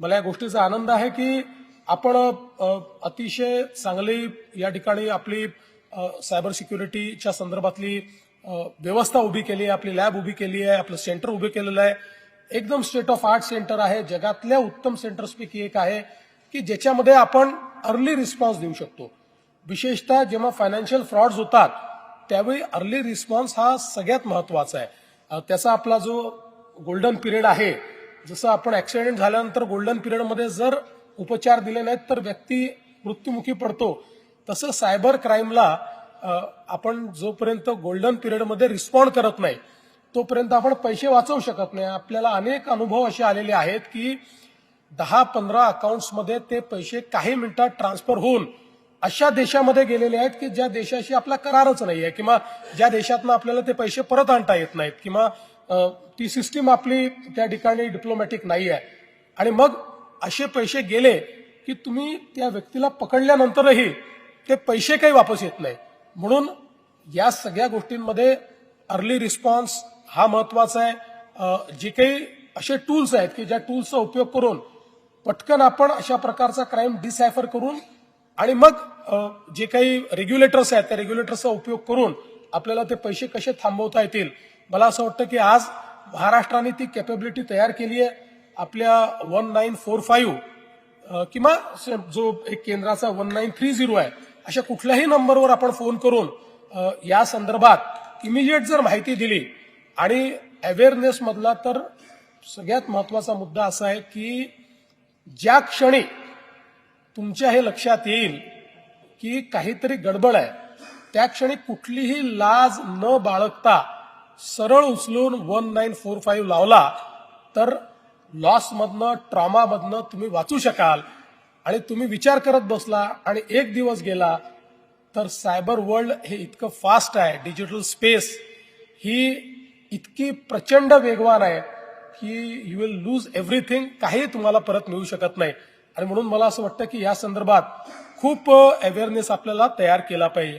मला या गोष्टीचा आनंद आहे की आपण अतिशय चांगली या ठिकाणी आपली सायबर सिक्युरिटीच्या संदर्भातली व्यवस्था उभी केली आहे आपली लॅब उभी केली आहे आपलं सेंटर उभे केलेलं आहे. एकदम स्टेट ऑफ आर्ट सेंटर आहे जगातल्या उत्तम सेंटर्सपैकी एक आहे की ज्याच्यामध्ये आपण अर्ली रिस्पॉन्स देऊ शकतो. विशेषतः जेव्हा फायनान्शियल फ्रॉड्स होतात त्यावेळी अर्ली रिस्पॉन्स हा सगळ्यात महत्त्वाचा आहे. त्याचा आपला जो गोल्डन पिरियड आहे जसं आपण ऍक्सिडेंट झाल्यानंतर गोल्डन पिरियडमध्ये जर उपचार दिले नाहीत तर व्यक्ती मृत्युमुखी पडतो. तसं सायबर क्राईमला आपण जोपर्यंत गोल्डन पिरियडमध्ये रिस्पॉन्ड करत नाही तोपर्यंत आपण पैसे वाचवू शकत नाही. आपल्याला अनेक अनुभव असे आलेले आहेत की दहा पंधरा अकाउंट्समध्ये ते पैसे काही मिनिटात ट्रान्सफर होऊन अशा देशामध्ये गेलेले आहेत की ज्या देशाशी आपला करारच नाही आहे किंवा ज्या देशातनं आपल्याला ते पैसे परत आणता येत नाहीत किंवा ती सिस्टीम आपली त्या ठिकाणी डिप्लोमॅटिक नाही आहे. आणि मग असे पैसे गेले की तुम्ही त्या व्यक्तीला पकडल्यानंतरही ते पैसे काही वापस येत नाही. म्हणून या सगळ्या गोष्टींमध्ये अर्ली रिस्पॉन्स हा महत्त्वाचा आहे. जे काही असे टूल्स आहेत की ज्या टूल्सचा उपयोग करून पटकन आपण अशा प्रकारचा क्राईम डिसायफर करून आणि मग जे काही रेग्युलेटर्स आहेत त्या रेग्युलेटर्सचा उपयोग करून आपल्याला ते पैसे कसे थांबवता येतील? मला असं वाटतं की आज महाराष्ट्राने ती कॅपेबिलिटी तयार केली आहे. आपल्या वन नाईन फोर फाईव्ह किंवा जो एक केंद्राचा वन नाईन थ्री झिरो आहे अशा कुठल्याही नंबरवर आपण फोन करून या संदर्भात इमिजिएट जर माहिती दिली आणि अवेअरनेस मधला तर सगळ्यात महत्त्वाचा मुद्दा असा आहे की ज्या क्षणी तुमच्या हे लक्षात येईल की काहीतरी गडबड आहे त्या क्षणी कुठलीही लाज न बाळगता सरळ उचलून वन नाईन फोर फाईव्ह लावला तर लॉसमधनं ट्रॉमामधनं तुम्ही वाचू शकाल. आणि तुम्ही विचार करत बसला आणि एक दिवस गेला तर सायबर वर्ल्ड हे इतकं फास्ट आहे डिजिटल स्पेस ही इतकी प्रचंड वेगवान आहे की यू विल लूज एव्हरीथिंग काही तुम्हाला परत मिळू शकत नाही. आणि म्हणून मला असं वाटतं की या संदर्भात खूप अवेअरनेस आपल्याला तयार केला पाहिजे.